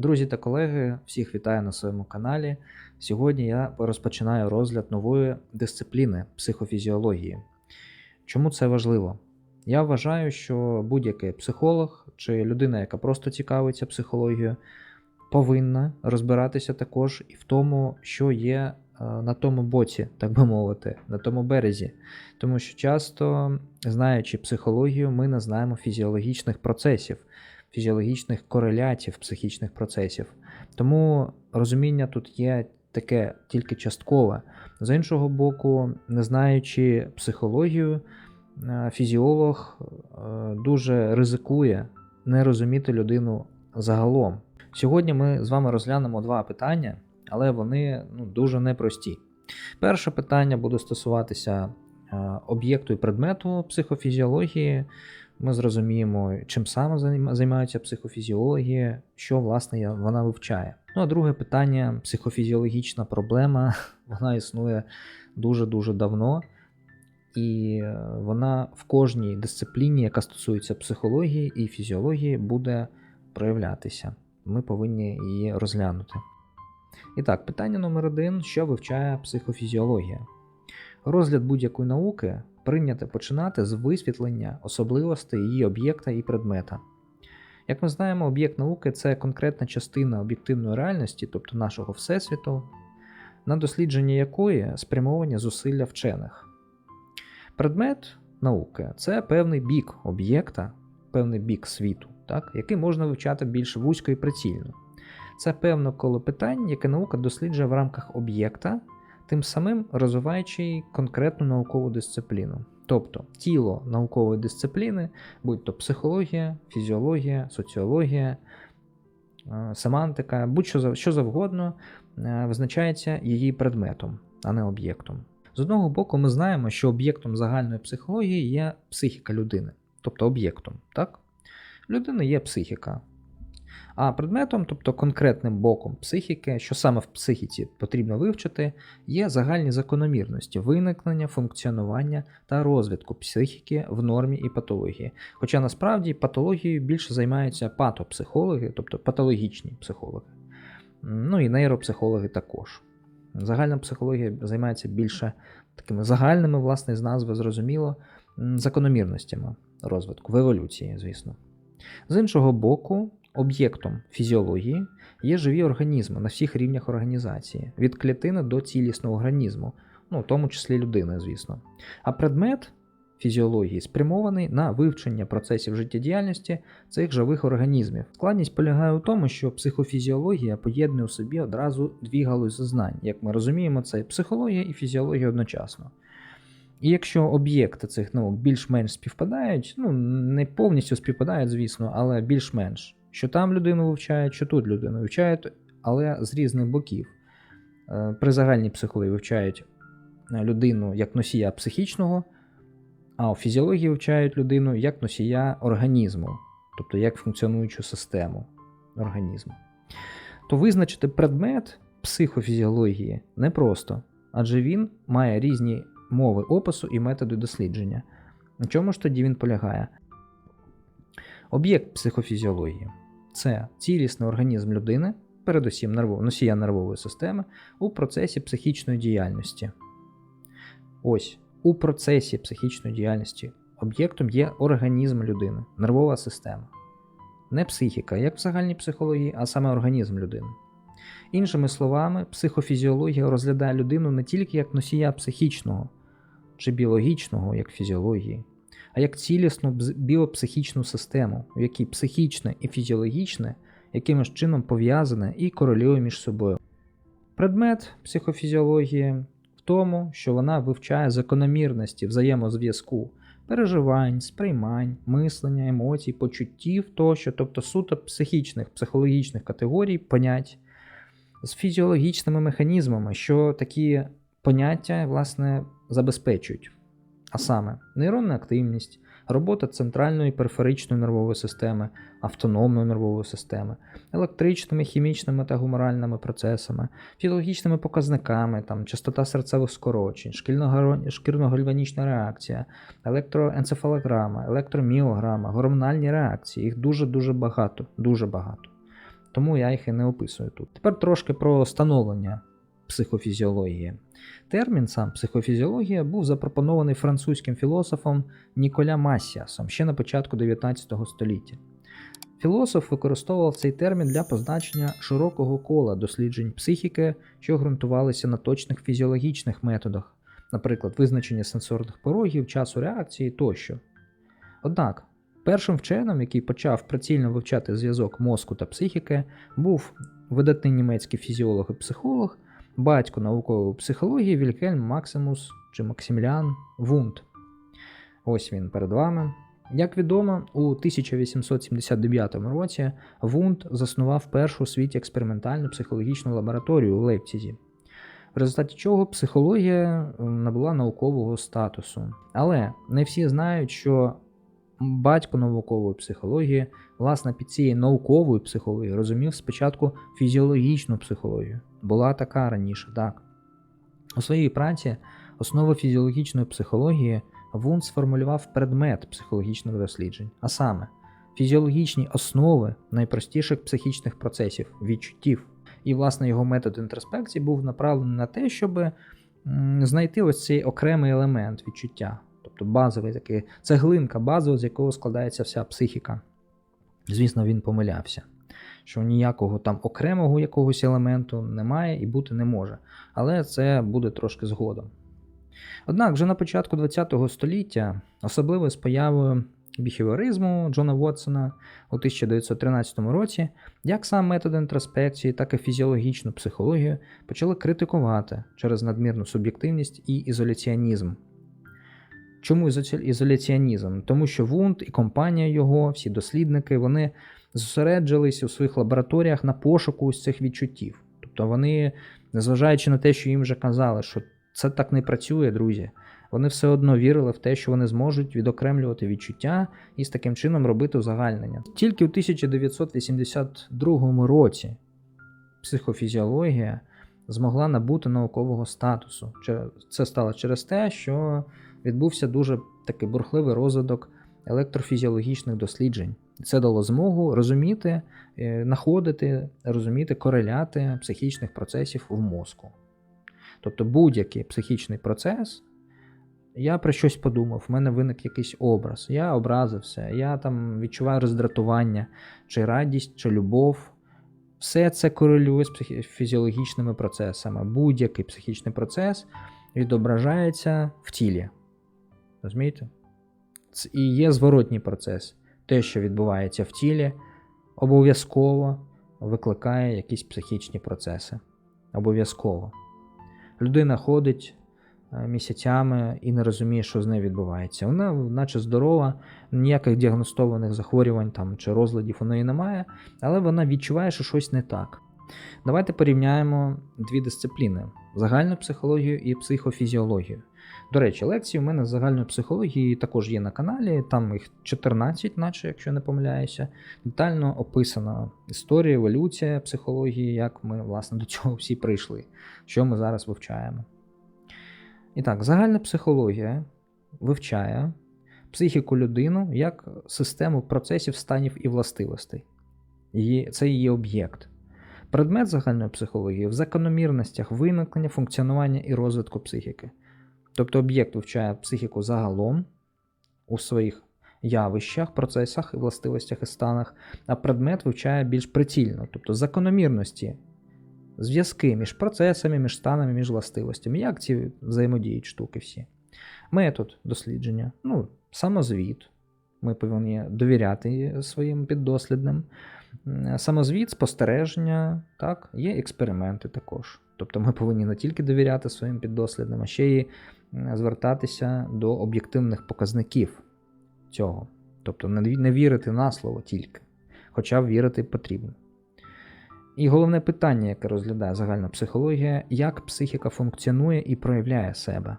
Друзі та колеги, всіх вітаю на своєму каналі. Сьогодні я розпочинаю розгляд нової дисципліни психофізіології. Чому це важливо? Я вважаю, що будь-який психолог чи людина, яка просто цікавиться психологією, повинна розбиратися також і в тому, що є е, на тому боці, так би мовити, на тому березі. Тому що часто, знаючи психологію, ми не знаємо фізіологічних процесів, фізіологічних корелятів психічних процесів. Тому розуміння тут є таке тільки часткове. З іншого боку, не знаючи психологію, е, фізіолог е, дуже ризикує не розуміти людину загалом. Сьогодні ми з вами розглянемо два питання, але вони ну, дуже непрості. Перше питання буде стосуватися е, об'єкту і предмету психофізіології. Ми зрозуміємо, чим саме займа- займаються психофізіологи, що власне вона вивчає. Ну а друге питання психофізіологічна проблема. Вона існує дуже-дуже давно, і е, вона в кожній дисципліні, яка стосується психології і фізіології, буде проявлятися. Ми повинні її розглянути. І так, питання номер один: що вивчає психофізіологія? Розгляд будь-якої науки прийнято починати з висвітлення особливостей її об'єкта і предмета. Як ми знаємо, об'єкт науки це конкретна частина об'єктивної реальності, тобто нашого Всесвіту, на дослідження якої спрямовані зусилля вчених. Предмет науки це певний бік об'єкта, певний бік світу, так, який можна вивчати більш вузько і прицільно. Це певно коло питань, яке наука досліджує в рамках об'єкта, тим самим розвиваючи конкретну наукову дисципліну. Тобто тіло наукової дисципліни, будь то психологія, фізіологія, соціологія, е, семантика, будь-що що завгодно, е, визначається її предметом, а не об'єктом. З одного боку, ми знаємо, що об'єктом загальної психології є психіка людини, тобто об'єктом. Так? Людини є психіка. А предметом, тобто конкретним боком психіки, що саме в психіці потрібно вивчити, є загальні закономірності виникнення, функціонування та розвитку психіки в нормі і патології. Хоча насправді патологією більше займаються патопсихологи, тобто патологічні психологи. Ну і нейропсихологи також. Загальна психологія займається більше такими загальними, власне, з назви зрозуміло, закономірностями розвитку, в еволюції, звісно. З іншого боку, об'єктом фізіології є живі організми на всіх рівнях організації, від клітини до цілісного організму, ну, в тому числі людини, звісно. А предмет фізіології спрямований на вивчення процесів життєдіяльності цих живих організмів. Складність полягає у тому, що психофізіологія поєднує у собі одразу дві галузі знань. Як ми розуміємо, це психологія і фізіологія одночасно. І якщо об'єкти цих наук більш-менш співпадають, ну не повністю співпадають, звісно, але більш-менш, що там людину вивчають, що тут людину вивчають, але з різних боків. Е, При загальній психології вивчають е, людину як носія психічного, а у фізіології вивчають людину як носія організму, тобто як функціонуючу систему організму. То визначити предмет психофізіології непросто, адже він має різні мови опису і методи дослідження. На чому ж тоді він полягає? Об'єкт психофізіології це цілісний організм людини, передусім нервов- носія нервової системи, у процесі психічної діяльності. Ось, у процесі психічної діяльності об'єктом є організм людини, нервова система. Не психіка, як в загальній психології, а саме організм людини. Іншими словами, психофізіологія розглядає людину не тільки як носія психічного чи біологічного, як фізіології, а як цілісну біопсихічну систему, в якій психічне і фізіологічне якимось чином пов'язане і корелює між собою. Предмет психофізіології в тому, що вона вивчає закономірності взаємозв'язку переживань, сприймань, мислення, емоцій, почуттів тощо, тобто суто психічних, психологічних категорій, понять з фізіологічними механізмами, що такі поняття власне забезпечують. А саме нейронна активність, робота центральної периферичної нервової системи, автономної нервової системи, електричними, хімічними та гуморальними процесами, фізіологічними показниками, там, частота серцевих скорочень, шкірно-гальванічна реакція, електроенцефалограма, електроміограма, гормональні реакції. Їх дуже-дуже багато, дуже багато. тому я їх і не описую тут. Тепер трошки про становлення психофізіології. Термін сам психофізіологія був запропонований французьким філософом Ніколя Масіасом ще на початку 19 століття. Філософ використовував цей термін для позначення широкого кола досліджень психіки, що ґрунтувалися на точних фізіологічних методах, наприклад, визначення сенсорних порогів, часу реакції тощо. Однак, першим вченим, який почав прицільно вивчати зв'язок мозку та психіки, був видатний німецький фізіолог і психолог, батько наукової психології Вільгельм Максимус чи Максимілян Вунд. Ось він перед вами. Як відомо, у 1879 році Вунд заснував першу у світі експериментальну психологічну лабораторію у Лейпцізі, в результаті чого психологія набула наукового статусу. Але не всі знають, що батько наукової психології, власне, під цією науковою психологією розумів спочатку фізіологічну психологію. Була така раніше, так. У своїй праці основа фізіологічної психології Вунд сформулював предмет психологічних досліджень, а саме фізіологічні основи найпростіших психічних процесів, відчуттів. І, власне, його метод інтроспекції був направлений на те, щоб знайти ось цей окремий елемент відчуття, тобто базовий такий цеглинка базова, з якого складається вся психіка. Звісно, він помилявся, що ніякого там окремого якогось елементу немає і бути не може. Але це буде трошки згодом. Однак вже на початку ХХ століття, особливо з появою біхевіоризму Джона Вотсона у 1913 році, як сам метод інтроспекції, так і фізіологічну психологію почали критикувати через надмірну суб'єктивність і ізоляціонізм. Чому ізоляціонізм? Тому що Вунд і компанія його, всі дослідники, вони зосереджились у своїх лабораторіях на пошуку з цих відчуттів. Тобто вони, незважаючи на те, що їм вже казали, що це так не працює, друзі. Вони все одно вірили в те, що вони зможуть відокремлювати відчуття і з таким чином робити узагальнення. Тільки у 1982 році психофізіологія змогла набути наукового статусу. Це стало через те, що відбувся дуже такий бурхливий розвиток електрофізіологічних досліджень. Це дало змогу розуміти, знаходити, розуміти кореляти психічних процесів в мозку. Тобто будь-який психічний процес, я про щось подумав, в мене виник якийсь образ, я образився, я там відчуваю роздратування, чи радість, чи любов. Все це корелює з фізіологічними процесами. Будь-який психічний процес відображається в тілі. Розумієте? І є зворотній процес. Те, що відбувається в тілі, обов'язково викликає якісь психічні процеси. Обов'язково. Людина ходить е, місяцями і не розуміє, що з нею відбувається. Вона, наче здорова, ніяких діагностованих захворювань там, чи розладів у неї немає, але вона відчуває, що щось не так. Давайте порівняємо дві дисципліни: загальну психологію і психофізіологію. До речі, лекції у мене з загальної психології також є на каналі, там їх 14, наче, якщо не помиляюся. Детально описана історія, еволюція психології, як ми, власне, до цього всі прийшли, що ми зараз вивчаємо. І так, загальна психологія вивчає психіку людину як систему процесів, станів і властивостей. Це її об'єкт. Предмет загальної психології в закономірностях виникнення, функціонування і розвитку психіки. Тобто об'єкт вивчає психіку загалом у своїх явищах, процесах, властивостях і станах, а предмет вивчає більш прицільно, тобто закономірності, зв'язки між процесами, між станами, між властивостями, як ці взаємодіють штуки всі. Метод дослідження, ну, самозвіт. Ми повинні довіряти своїм піддослідним. Самозвіт, спостереження, так, є експерименти також. Тобто ми повинні не тільки довіряти своїм піддослідним, а ще й звертатися до об'єктивних показників цього. Тобто не вірити на слово тільки, хоча вірити потрібно. І головне питання, яке розглядає загальна психологія, як психіка функціонує і проявляє себе.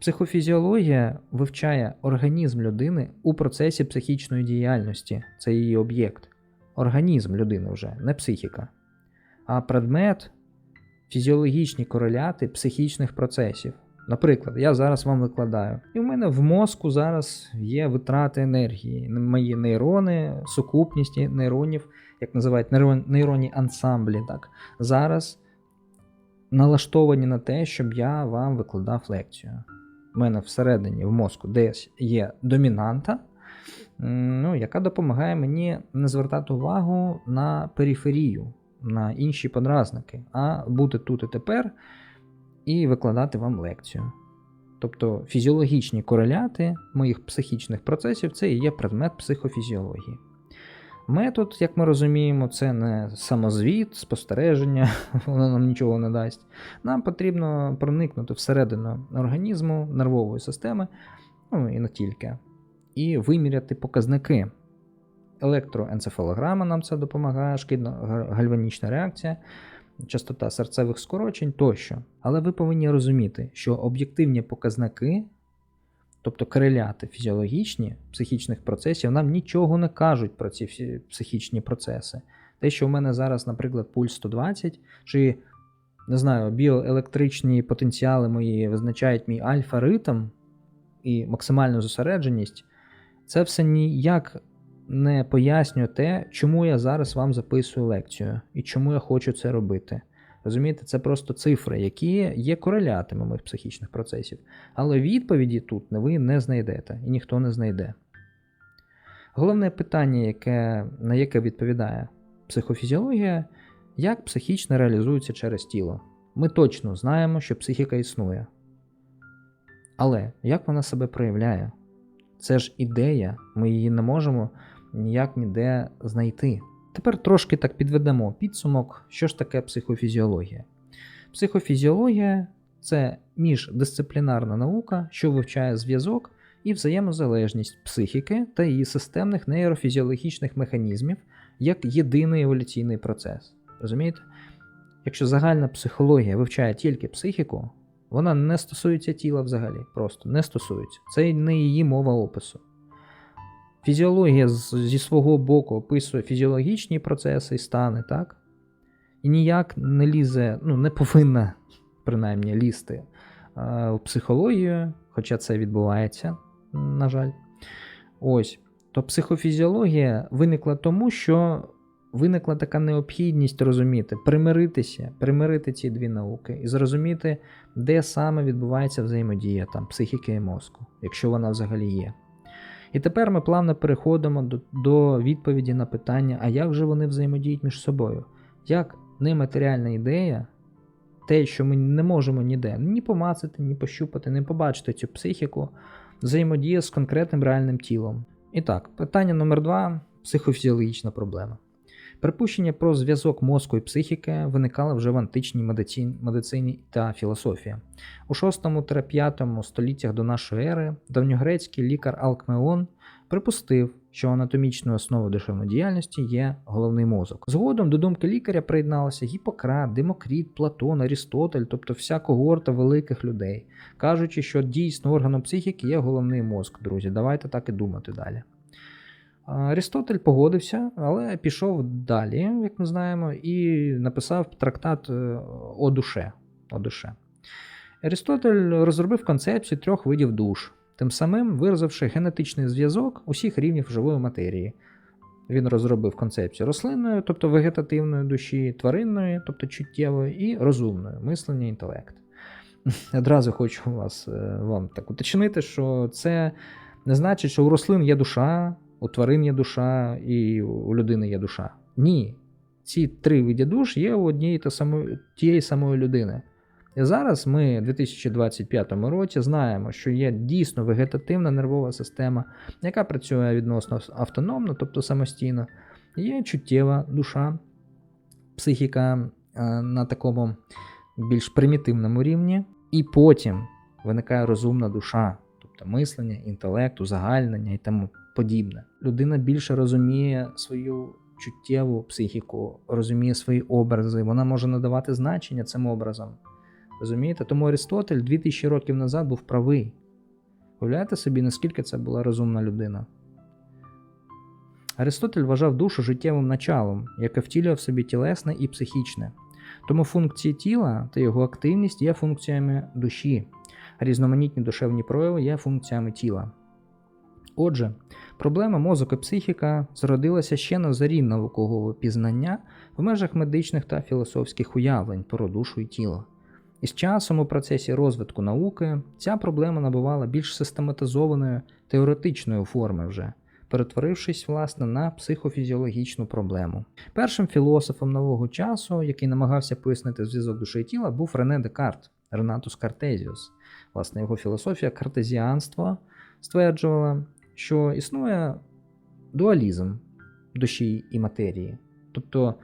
Психофізіологія вивчає організм людини у процесі психічної діяльності, це її об'єкт. Організм людини вже, не психіка. А предмет фізіологічні кореляти психічних процесів. Наприклад, я зараз вам викладаю, і в мене в мозку зараз є витрати енергії. Мої нейрони, сукупність нейронів як називають нейрон- нейронні ансамблі, так, зараз налаштовані на те, щоб я вам викладав лекцію. У мене всередині в мозку десь є домінанта, ну, яка допомагає мені не звертати увагу на периферію, на інші подразники, а бути тут і тепер і викладати вам лекцію. Тобто фізіологічні кореляти моїх психічних процесів це і є предмет психофізіології. Метод, як ми розуміємо, це не самозвіт, спостереження, воно нам нічого не дасть. Нам потрібно проникнути всередину організму, нервової системи, ну і не тільки, і виміряти показники. Електроенцефалограма нам це допомагає, шкідно-гальванічна реакція, частота серцевих скорочень тощо. Але ви повинні розуміти, що об'єктивні показники, тобто кореляти фізіологічні психічних процесів, нам нічого не кажуть про ці всі психічні процеси. Те, що в мене зараз, наприклад, пульс 120, чи не знаю, біоелектричні потенціали мої визначають мій альфа-ритм і максимальну зосередженість, це все ніяк не пояснює те, чому я зараз вам записую лекцію і чому я хочу це робити. Розумієте, це просто цифри, які є корелятами моїх психічних процесів. Але відповіді тут ви не знайдете і ніхто не знайде. Головне питання, яке, на яке відповідає психофізіологія, як психічно реалізується через тіло. Ми точно знаємо, що психіка існує. Але як вона себе проявляє? Це ж ідея, ми її не можемо ніяк ніде знайти. Тепер трошки так підведемо підсумок, що ж таке психофізіологія. Психофізіологія це міждисциплінарна наука, що вивчає зв'язок і взаємозалежність психіки та її системних нейрофізіологічних механізмів як єдиний еволюційний процес. Розумієте? Якщо загальна психологія вивчає тільки психіку, вона не стосується тіла взагалі, просто не стосується. Це не її мова опису. Фізіологія зі свого боку описує фізіологічні процеси і стани, так? І ніяк не лізе, ну, не повинна принаймні лізти е, в психологію, хоча це відбувається, на жаль. Ось. То психофізіологія виникла тому, що виникла така необхідність розуміти, примиритися, примирити ці дві науки і зрозуміти, де саме відбувається взаємодія там, психіки і мозку, якщо вона взагалі є. І тепер ми плавно переходимо до, до відповіді на питання, а як же вони взаємодіють між собою? Як нематеріальна ідея, те, що ми не можемо ніде ні помацати, ні пощупати, не побачити цю психіку, взаємодіє з конкретним реальним тілом. І так, питання номер два психофізіологічна проблема. Припущення про зв'язок мозку і психіки виникало вже в античній медицині, та філософії. У 6-5 століттях до нашої ери давньогрецький лікар Алкмеон припустив, що анатомічною основою душевної діяльності є головний мозок. Згодом до думки лікаря приєдналися Гіппократ, Демокріт, Платон, Арістотель, тобто вся когорта великих людей, кажучи, що дійсно органом психіки є головний мозк, друзі. Давайте так і думати далі. Арістотель погодився, але пішов далі, як ми знаємо, і написав трактат е, о душе. О душе. Арістотель розробив концепцію трьох видів душ, тим самим виразивши генетичний зв'язок усіх рівнів живої матерії. Він розробив концепцію рослинної, тобто вегетативної душі, тваринної, тобто чуттєвої, і розумної мислення, інтелект. Одразу хочу вас, е, вам так уточнити, що це не значить, що у рослин є душа, у тварин є душа і у людини є душа. Ні. Ці три види душ є у однієї та самої, тієї самої людини. І зараз ми у 2025 році знаємо, що є дійсно вегетативна нервова система, яка працює відносно автономно, тобто самостійно. Є чуттєва душа, психіка е, на такому більш примітивному рівні. І потім виникає розумна душа, тобто мислення, інтелект, узагальнення і тому подібне. Людина більше розуміє свою чуттєву психіку, розуміє свої образи, вона може надавати значення цим образам. Розумієте? Тому Аристотель 2000 років назад був правий. Уявляєте собі, наскільки це була розумна людина? Аристотель вважав душу життєвим началом, яке втілює в собі тілесне і психічне. Тому функції тіла та його активність є функціями душі, різноманітні душевні прояви є функціями тіла. Отже, проблема мозок і психіка зродилася ще на зарі наукового пізнання в межах медичних та філософських уявлень про душу і тіло. І з часом у процесі розвитку науки ця проблема набувала більш систематизованої теоретичної форми вже, перетворившись власне на психофізіологічну проблему. Першим філософом нового часу, який намагався пояснити зв'язок душі і тіла, був Рене Декарт, Ренатус Картезіус. Власне, його філософія картезіанства стверджувала, що існує дуалізм душі і матерії. Тобто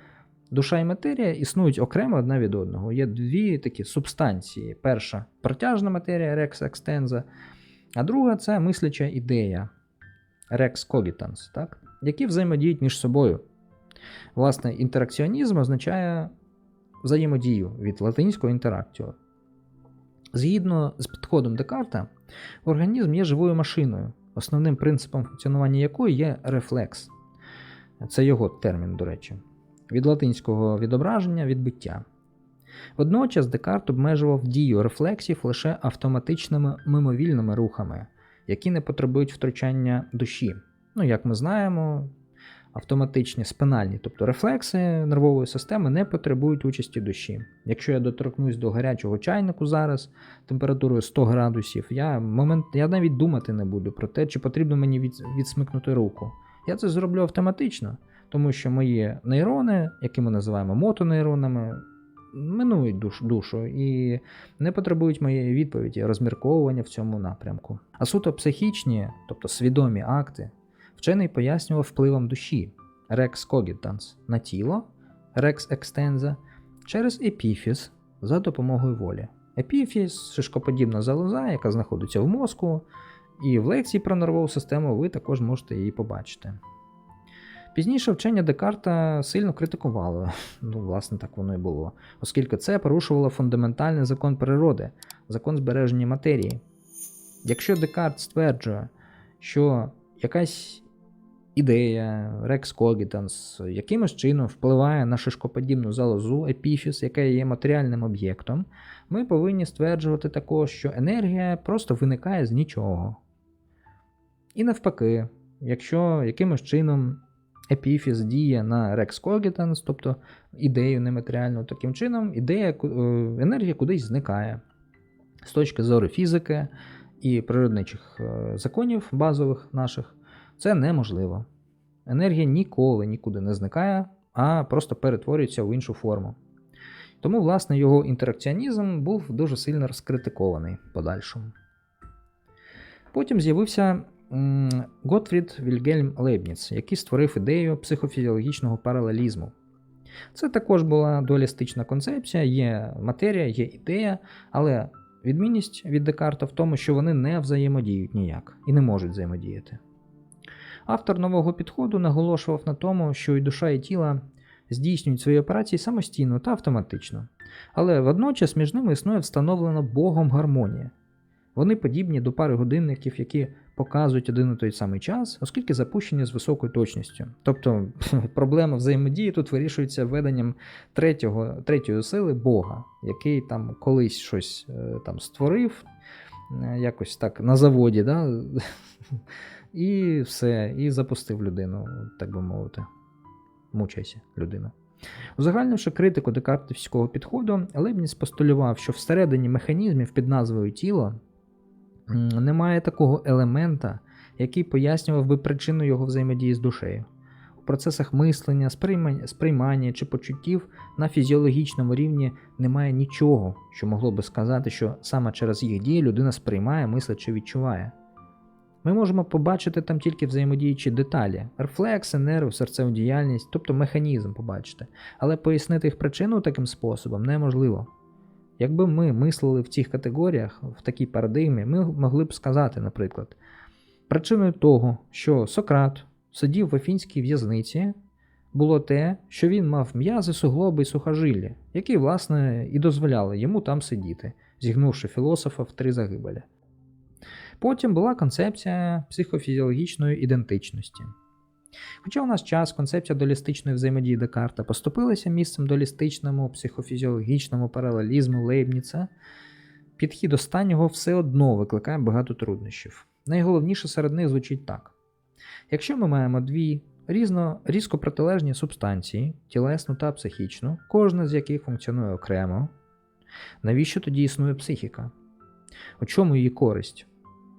душа і матерія існують окремо одна від одного. Є дві такі субстанції. Перша протяжна матерія Rex Extensa, а друга це мисляча ідея Cogitans, так? які взаємодіють між собою. Власне, інтеракціонізм означає взаємодію від латинського інтерактіо. Згідно з підходом Декарта, організм є живою машиною, основним принципом функціонування якої є рефлекс. Це його термін, до речі, від латинського відображення відбиття. Водночас Декарт обмежував дію рефлексів лише автоматичними мимовільними рухами, які не потребують втручання душі. Ну, як ми знаємо, автоматичні спинальні, тобто рефлекси нервової системи не потребують участі душі. Якщо я доторкнусь до гарячого чайнику зараз температурою 100 градусів, я, момент, я навіть думати не буду про те, чи потрібно мені від, відсмикнути руку. Я це зроблю автоматично, тому що мої нейрони, які ми називаємо мотонейронами, минують душ, душу і не потребують моєї відповіді, розмірковування в цьому напрямку. А суто психічні, тобто свідомі акти, вчений пояснював впливом душі Rex Cogitans на тіло Rex Extensa через епіфіз за допомогою волі. Епіфіз шишкоподібна залоза, яка знаходиться в мозку, і в лекції про нервову систему ви також можете її побачити. Пізніше вчення Декарта сильно критикувало, ну, власне, так воно і було, оскільки це порушувало фундаментальний закон природи, закон збереження матерії. Якщо Декарт стверджує, що якась ідея, Rex Cogitans, якимось чином впливає на шишкоподібну залозу, епіфіс, яка є матеріальним об'єктом, ми повинні стверджувати також, що енергія просто виникає з нічого. І навпаки, якщо якимось чином епіфіз діє на Rex Cogitans, тобто ідею нематеріальну, таким чином ідея, е, енергія кудись зникає. З точки зору фізики і природничих е, законів базових наших, це неможливо. Енергія ніколи нікуди не зникає, а просто перетворюється в іншу форму. Тому, власне, його інтеракціонізм був дуже сильно розкритикований подальшому. Потім з'явився Готфрід Вільгельм Лейбніц, який створив ідею психофізіологічного паралелізму. Це також була дуалістична концепція, є матерія, є ідея, але відмінність від Декарта в тому, що вони не взаємодіють ніяк і не можуть взаємодіяти. Автор нового підходу наголошував на тому, що і душа, і тіло здійснюють свої операції самостійно та автоматично, але водночас між ними існує встановлена Богом гармонія. Вони подібні до пари годинників, які показують один і той самий час, оскільки запущені з високою точністю. Тобто проблема взаємодії тут вирішується введенням третього, третьої сили Бога, який там колись щось е, там створив, е, якось так на заводі, да? і все, і запустив людину, так би мовити. Мучайся, людина. Узагальнивши критику декартівського підходу, Лебніц постулював, що всередині механізмів під назвою тіло немає такого елемента, який пояснював би причину його взаємодії з душею. У процесах мислення, сприймання чи почуттів на фізіологічному рівні немає нічого, що могло би сказати, що саме через їх дії людина сприймає, мислить чи відчуває. Ми можемо побачити там тільки взаємодіючі деталі, рефлекси, нерв, серцеву діяльність, тобто механізм побачити, але пояснити їх причину таким способом неможливо. Якби ми мислили в цих категоріях, в такій парадигмі, ми могли б сказати, наприклад, причиною того, що Сократ сидів в афінській в'язниці, було те, що він мав м'язи, суглоби і сухожилля, які, власне, і дозволяли йому там сидіти, зігнувши філософа в три загибелі. Потім була концепція психофізіологічної ідентичності. Хоча у нас час концепція долістичної взаємодії Декарта поступилася місцем долістичному, психофізіологічному паралелізму Лейбніца, підхід останнього все одно викликає багато труднощів. Найголовніше серед них звучить так: якщо ми маємо дві різно, різко протилежні субстанції, тілесну та психічну, кожна з яких функціонує окремо, навіщо тоді існує психіка? У чому її користь?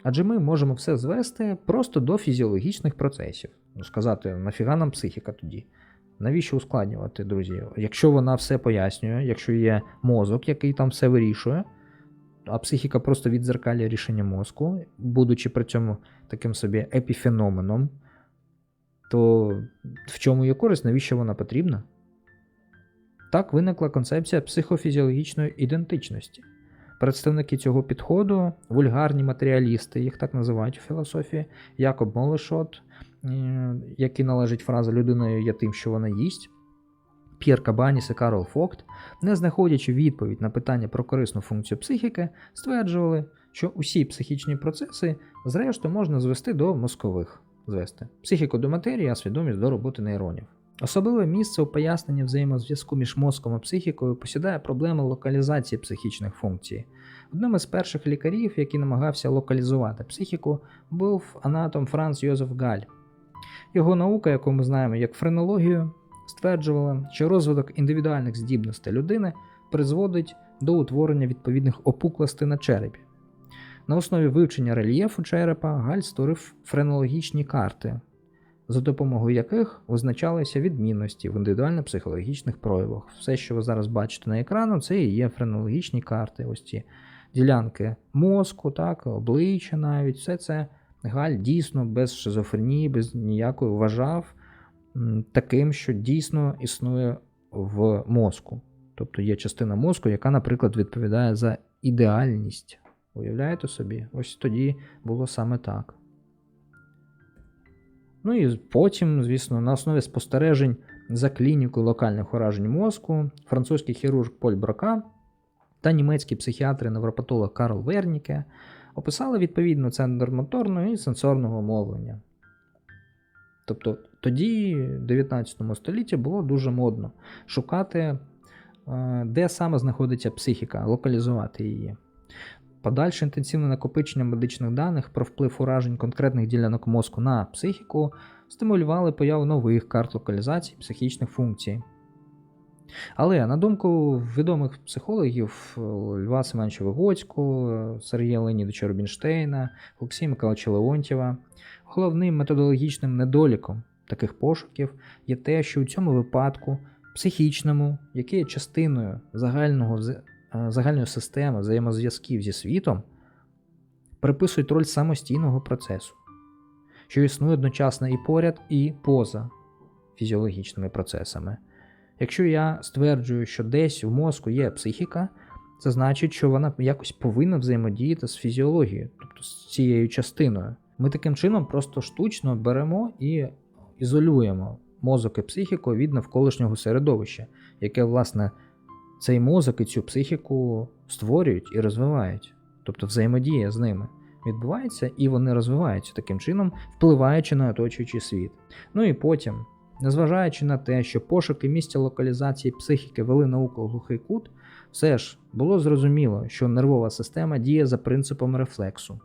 Адже ми можемо все звести просто до фізіологічних процесів. Ну, сказати, нафіга нам психіка тоді? Навіщо ускладнювати, друзі? Якщо вона все пояснює, якщо є мозок, який там все вирішує, а психіка просто відзеркалює рішення мозку, будучи при цьому таким собі епіфеноменом, то в чому є користь, навіщо вона потрібна? Так виникла концепція психофізіологічної ідентичності. Представники цього підходу, вульгарні матеріалісти, їх так називають у філософії, Якоб Молешот, е, який належить фраза людиною є тим, що вона їсть, П'єр Кабаніс і Карл Фокт, не знаходячи відповідь на питання про корисну функцію психіки, стверджували, що усі психічні процеси, зрештою, можна звести до мозкових звести психіку до матерії, а свідомість до роботи нейронів. Особливе місце у поясненні взаємозв'язку між мозком і психікою посідає проблема локалізації психічних функцій. Одним із перших лікарів, який намагався локалізувати психіку, був анатом Франц Йозеф Галь. Його наука, яку ми знаємо як френологію, стверджувала, що розвиток індивідуальних здібностей людини призводить до утворення відповідних опуклостей на черепі. На основі вивчення рельєфу черепа Галь створив френологічні карти, за допомогою яких визначалися відмінності в індивідуально-психологічних проявах. Все, що ви зараз бачите на екрану, це і є френологічні карти. Ось ці ділянки мозку, так, обличчя навіть, все це Галь дійсно без шизофренії, без ніякої вважав таким, що дійсно існує в мозку. Тобто є частина мозку, яка, наприклад, відповідає за ідеальність. Уявляєте собі? Ось тоді було саме так. Ну і потім, звісно, на основі спостережень за клінікою локальних уражень мозку, французький хірург Поль Брока та німецький психіатр і невропатолог Карл Верніке описали відповідно центр моторного і сенсорного мовлення. Тобто тоді, в 19 столітті, було дуже модно шукати, е, де саме знаходиться психіка, локалізувати її. Подальше інтенсивне накопичення медичних даних про вплив уражень конкретних ділянок мозку на психіку стимулювали появу нових карт локалізації психічних функцій. Але, на думку відомих психологів Льва Семеновича Вигоцького, Сергія Леонідовича Рубінштейна, Олексія Миколаївича Леонтьєва, головним методологічним недоліком таких пошуків є те, що у цьому випадку психічному, яке є частиною загального загальної системи взаємозв'язків зі світом, приписують роль самостійного процесу, що існує одночасно і поряд, і поза фізіологічними процесами. Якщо я стверджую, що десь в мозку є психіка, це значить, що вона якось повинна взаємодіяти з фізіологією, тобто з цією частиною. Ми таким чином просто штучно беремо і ізолюємо мозок і психіку від навколишнього середовища, яке, власне, цей мозок і цю психіку створюють і розвивають, тобто взаємодія з ними відбувається, і вони розвиваються таким чином, впливаючи на оточуючий світ. Ну і потім, незважаючи на те, що пошуки місця локалізації психіки вели науку у глухий кут, все ж було зрозуміло, що нервова система діє за принципом рефлексу.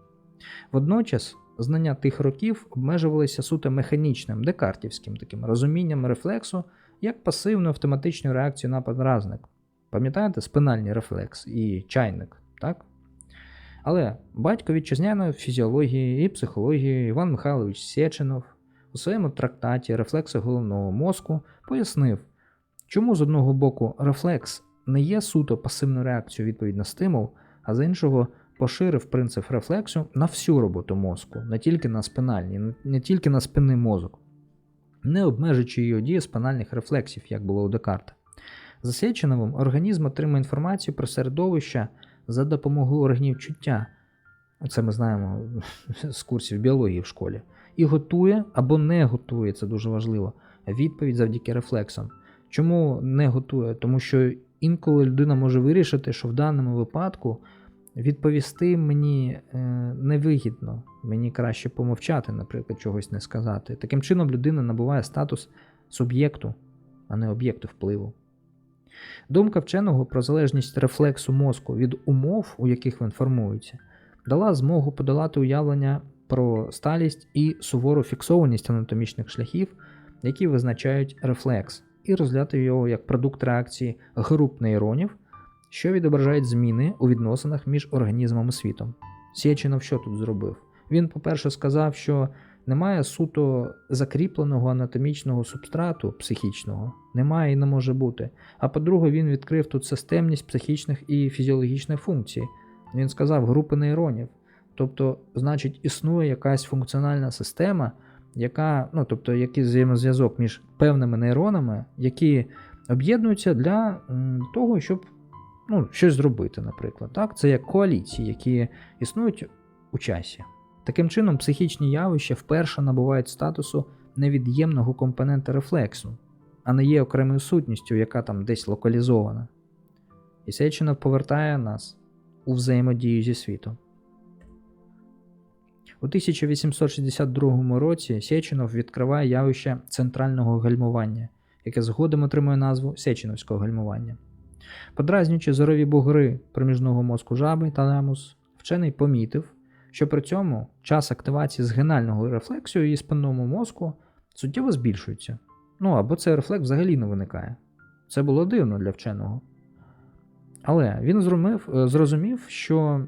Водночас, знання тих років обмежувалися суто механічним, декартівським таким розумінням рефлексу як пасивну автоматичну реакцію на подразник. Пам'ятаєте, спинальний рефлекс і чайник, так? Але батько вітчизняної фізіології і психології Іван Михайлович Сєчинов у своєму трактаті Рефлекси головного мозку пояснив, чому з одного боку рефлекс не є суто пасивною реакцією відповідь на стимул, а з іншого поширив принцип рефлексу на всю роботу мозку, не тільки на спинальні, не- тільки на спинний мозок, не обмежуючи його дію спинальних рефлексів, як було у Декарта. За Сєчиновим організм отримує інформацію про середовище за допомогою органів чуття. Це ми знаємо з курсів біології в школі. І готує або не готує, це дуже важливо. Відповідь завдяки рефлексам. Чому не готує? Тому що інколи людина може вирішити, що в даному випадку відповісти мені е, невигідно, мені краще помовчати, наприклад, чогось не сказати. Таким чином, людина набуває статус суб'єкту, а не об'єкту впливу. Думка вченого про залежність рефлексу мозку від умов, у яких він формується, дала змогу подолати уявлення про сталість і сувору фіксованість анатомічних шляхів, які визначають рефлекс, і розглядати його як продукт реакції груп нейронів, що відображають зміни у відносинах між організмом і світом. Сєчинов що тут зробив? Він, по-перше, сказав, що немає суто закріпленого анатомічного субстрату психічного, немає і не може бути. А по-друге, він відкрив тут системність психічних і фізіологічних функцій. Він сказав групи нейронів. Тобто, значить, існує якась функціональна система, яка, ну, тобто, який взаємозв'язок між певними нейронами, які об'єднуються для того, щоб ну, щось зробити, наприклад. Так? Це як коаліції, які існують у часі. Таким чином, психічні явища вперше набувають статусу невід'ємного компонента рефлексу, а не є окремою сутністю, яка там десь локалізована. І Сеченов повертає нас у взаємодію зі світом. У 1862 році Сеченов відкриває явище центрального гальмування, яке згодом отримує назву Сеченовського гальмування. Подразнюючи зорові бугри проміжного мозку жаби таламус, вчений помітив, що при цьому час активації згинального рефлексу і спинному мозку суттєво збільшується. Ну або цей рефлекс взагалі не виникає. Це було дивно для вченого. Але він зрозумів, зрозумів, що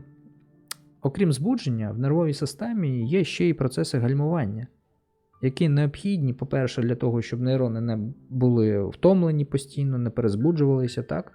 окрім збудження, в нервовій системі є ще й процеси гальмування, які необхідні, по-перше, для того, щоб нейрони не були втомлені постійно, не перезбуджувалися, так?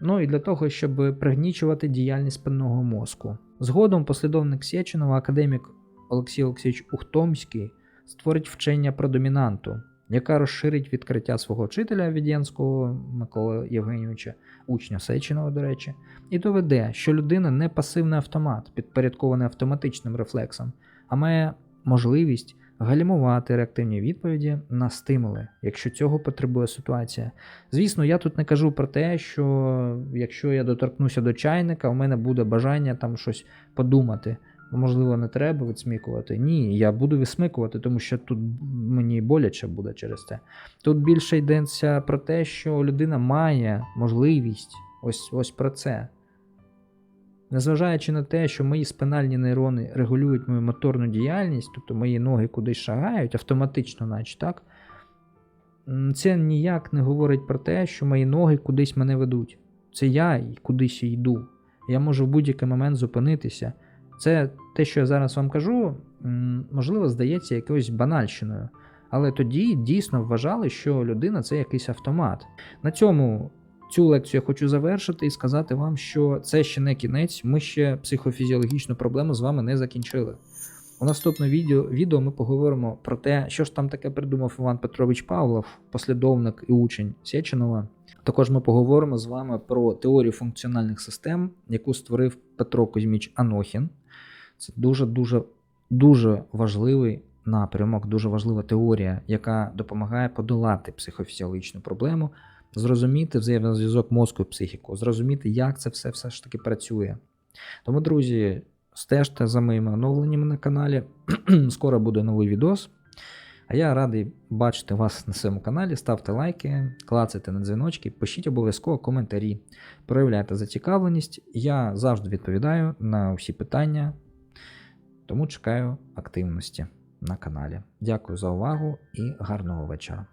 Ну і для того, щоб пригнічувати діяльність спинного мозку. Згодом послідовник Сєчинова, академік Олексій Олексійович Ухтомський, створить вчення про домінанту, яка розширить відкриття свого вчителя Відянського Миколи Євгенійовича, учня Сеченова, до речі, і доведе, що людина не пасивний автомат, підпорядкований автоматичним рефлексом, а має можливість гальмувати реактивні відповіді на стимули, якщо цього потребує ситуація. Звісно, я тут не кажу про те, що якщо я доторкнуся до чайника, у мене буде бажання там щось подумати. Можливо, не треба відсмікувати. Ні, я буду відсмикувати, тому що тут мені боляче буде через це. Тут більше йдеться про те, що людина має можливість ось ось про це. Незважаючи на те, що мої спинальні нейрони регулюють мою моторну діяльність, тобто мої ноги кудись шагають автоматично, наче так, це ніяк не говорить про те, що мої ноги кудись мене ведуть. Це я кудись йду. Я можу в будь-який момент зупинитися. Це те, що я зараз вам кажу, можливо, здається якоюсь банальщиною. Але тоді дійсно вважали, що людина це якийсь автомат. На цьому цю лекцію я хочу завершити і сказати вам, що це ще не кінець, ми ще психофізіологічну проблему з вами не закінчили. У наступному відео відео ми поговоримо про те, що ж там таке придумав Іван Петрович Павлов, послідовник і учень Сєчинова. Також ми поговоримо з вами про теорію функціональних систем, яку створив Петро Кузьміч Анохін. Це дуже-дуже дуже важливий напрямок, дуже важлива теорія, яка допомагає подолати психофізіологічну проблему, зрозуміти взаємозв'язок мозку і психіку, зрозуміти, як це все все ж таки працює. Тому, друзі, стежте за моїми оновленнями на каналі. Скоро буде новий відос. А я радий бачити вас на своєму каналі. Ставте лайки, клацайте на дзвіночки, пишіть обов'язково коментарі, проявляйте зацікавленість. Я завжди відповідаю на всі питання, тому чекаю активності на каналі. Дякую за увагу і гарного вечора.